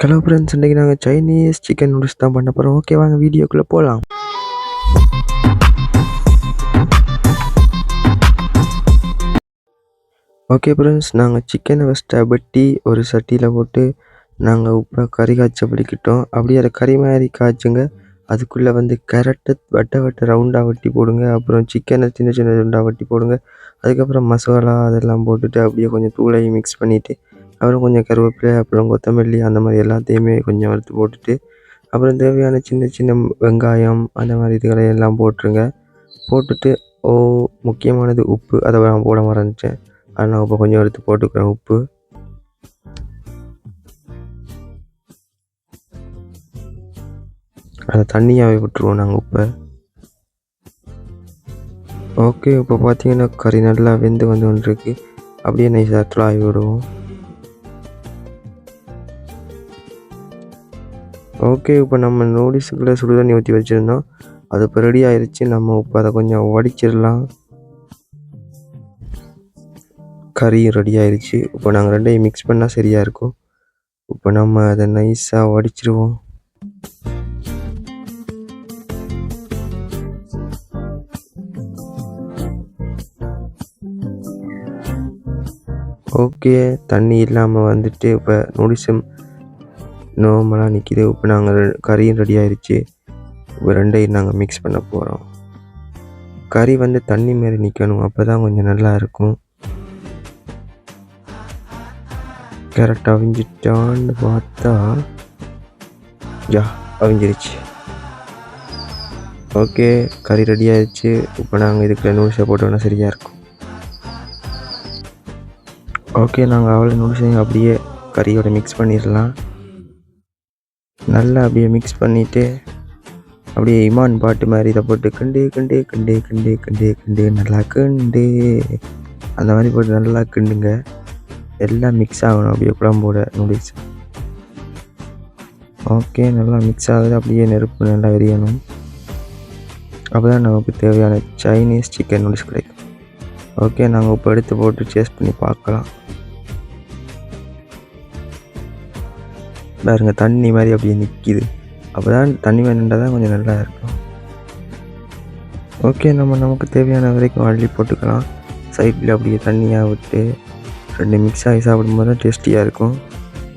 Hello friends இன்றைக்கி நாங்கள் Chinese chicken noodles தான் பண்ண போகிறோம் ஓகே வாங்க வீடியோக்குள்ளே போகலாம் ஓகே ஃப்ரெண்ட்ஸ் நாங்கள் சிக்கனை ஃபஸ்ட்டு வெட்டி ஒரு சட்டியில் போட்டு நாங்கள் உப்பை கறி காய்ச்ச பிடிக்கிட்டோம். அப்படியே அதை கறி மாதிரி காய்ச்சுங்க. அதுக்குள்ளே வந்து கேரட்டை வட்ட வட்ட ரவுண்டாக வெட்டி போடுங்க. அப்புறம் சிக்கனை சின்ன சின்ன ரவுண்டாக வெட்டி போடுங்க. அதுக்கப்புறம் மசாலா அதெல்லாம் போட்டுட்டு அப்படியே கொஞ்சம் தூளையும் மிக்ஸ் பண்ணிவிட்டு அப்புறம் கொஞ்சம் கருவேப்பிலை அப்புறம் கொத்தமல்லி அந்த மாதிரி எல்லாத்தையுமே கொஞ்சம் வறுத்து போட்டுட்டு அப்புறம் தேவையான சின்ன சின்ன வெங்காயம் அந்த மாதிரி இதுகளை எல்லாம் போட்டுருங்க. போட்டுட்டு ஓ முக்கியமானது உப்பு. அதை நான் போட மறந்துட்டேன். ஆனால் இப்போ கொஞ்சம் எடுத்து போட்டுக்கிறேன் உப்பு. அதை தண்ணியாகவே விட்டுருவோம் நாங்கள் உப்பை. ஓகே இப்போ பார்த்தீங்கன்னா கறி நல்லா வெந்து வந்து ஒன்று இருக்குது அப்படியே நைஸாக துளாவி விடுவோம். ஓகே இப்போ நம்ம நூடுல்ஸுக்குள்ளே சுடு தண்ணி ஊற்றி வச்சுருந்தோம். அது இப்போ ரெடி ஆயிடுச்சு நம்ம இப்போ அதை கொஞ்சம் வடிச்சிடலாம். கறி ரெடி ஆயிடுச்சு இப்போ நாங்கள் ரெண்டையும் மிக்ஸ் பண்ணால் சரியாக இருக்கும். இப்போ நம்ம அதை நைஸாக வடிச்சிருவோம். ஓகே தண்ணி இல்லாமல் வந்துட்டு இப்போ நூடுல்ஸும் நார்மலாக நிற்கிது இப்போ நாங்கள் கறியும் ரெடி ஆயிடுச்சு இப்போ ரெண்டையும் நாங்கள் மிக்ஸ் பண்ண போகிறோம் கறி வந்து தண்ணி மாரி நிற்கணும் அப்போ தான் கொஞ்சம் நல்லா இருக்கும். கேரட் அவிஞ்சிட்டான்னு பார்த்தா யா அவிஞ்சிருச்சு. ஓகே கறி ரெடி ஆயிடுச்சு இப்போ நாங்கள் இதுக்குள்ள நூடுல்ஸை போட்டோன்னா சரியாக இருக்கும். ஓகே நாங்கள் அவ்வளோ நூடுல்ஸையும் அப்படியே கறியோட மிக்ஸ் பண்ணிடலாம். நல்லா அப்படியே மிக்ஸ் பண்ணிவிட்டு அப்படியே இமான் பாட்டு மாதிரி இதை போட்டு கிண்டு கிண்டு கிண்டு கிண்டு கிண்டு கிண்டு நல்லா கிண்டு. அந்த மாதிரி போட்டு நல்லா கிண்டுங்க. எல்லாம் மிக்ஸ் ஆகணும் அப்படியே குழம்போட நூடுல்ஸ் ஓகே நல்லா மிக்ஸ் ஆகுது. அப்படியே நெருப்பு நல்லா எரியணும். அப்போ தான் நமக்கு தேவையான சைனீஸ் சிக்கன் நூடுல்ஸ் கிடைக்கும். ஓகே நாங்கள் இப்போ எடுத்து போட்டு டேஸ்ட் பண்ணி பார்க்கலாம். பாருங்கள் தண்ணி மாதிரி அப்படியே நிற்கிது அப்போ தான் தண்ணி மாதிரி நின்றா தான் கொஞ்சம் நல்லா இருக்கும். ஓகே நம்ம நமக்கு தேவையான வரைக்கும் அள்ளி போட்டுக்கலாம். சைடில் அப்படியே தண்ணியாக விட்டு ரெண்டு மிக்ஸ் ஆகி சாப்பிடும்போது தான் டேஸ்டியாக இருக்கும்.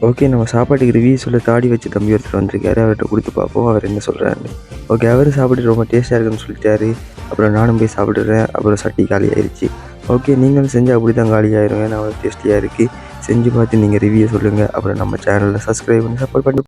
ஓகே நம்ம சாப்பாட்டுக்கு ரிவ்யூ சொல்ல தாடி வச்சு தம்பி ஒருத்தர் வந்திருக்காரு. அவர்கிட்ட கொடுத்து பார்ப்போம். அவர் என்ன சொல்கிறாரு ஓகே அவர் சாப்பிட்டு ரொம்ப டேஸ்ட்டாக இருக்குன்னு சொல்லிட்டாரு. அப்புறம் நானும் போய் சாப்பிட்றேன் அப்புறம் சட்டி காலி ஆயிடுச்சு ஓகே நீங்களும் செஞ்சால் அப்படி தான் காலி ஆயிரும். ஏன்னா அவ்வளோ டேஸ்டியாக இருக்குது செஞ்சு பார்த்து நீங்கள் ரிவ்யூ சொல்லுங்கள் அப்புறம் நம்ம சேனலில் சப்ஸ்கிரைப் பண்ணி சப்போர்ட் பண்ணி